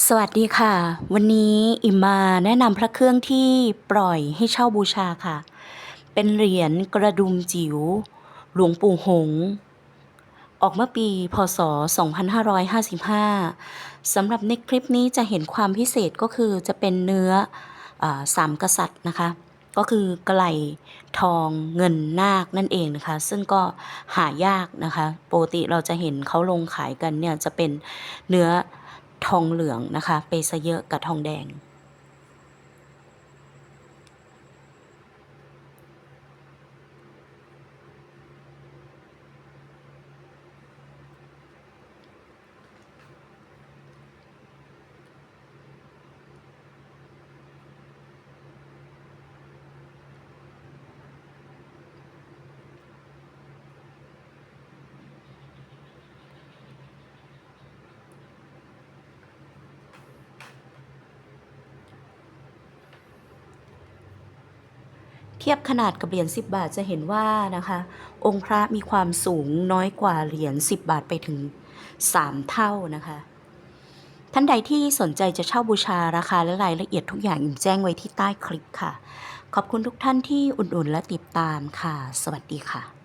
สวัสดีค่ะ วันนี้อิมมาแนะนำพระเครื่องที่ปล่อยให้เช่าบูชาค่ะ เป็นเหรียญกระดุมจิ๋ว หลวงปู่หง ออกเมื่อปี พศ 2555สำหรับในคลิปนี้จะเห็นความพิเศษก็คือจะเป็นเนื้ออสามกษัตริย์นะคะ ก็คือไกลทองเงินนาคนั่นเองนะคะ ซึ่งก็หายากนะคะปกติเราจะเห็นเขาลงขายกันเนี่ยจะเป็นเนื้อ ทองเหลืองนะคะ เปซะเยอะกับทองแดง เทียบขนาดกับเหรียญ10 บาทจะเห็นว่านะคะ องค์พระมีความสูงน้อยกว่าเหรียญ10 บาทไปถึง 3 เท่านะคะ ท่านใดที่สนใจจะเช่าบูชาราคาและรายละเอียดทุกอย่างอิมแจ้งไว้ที่ใต้คลิปค่ะ ขอบคุณทุกท่านที่อุ่นๆและติดตามค่ะ สวัสดีค่ะ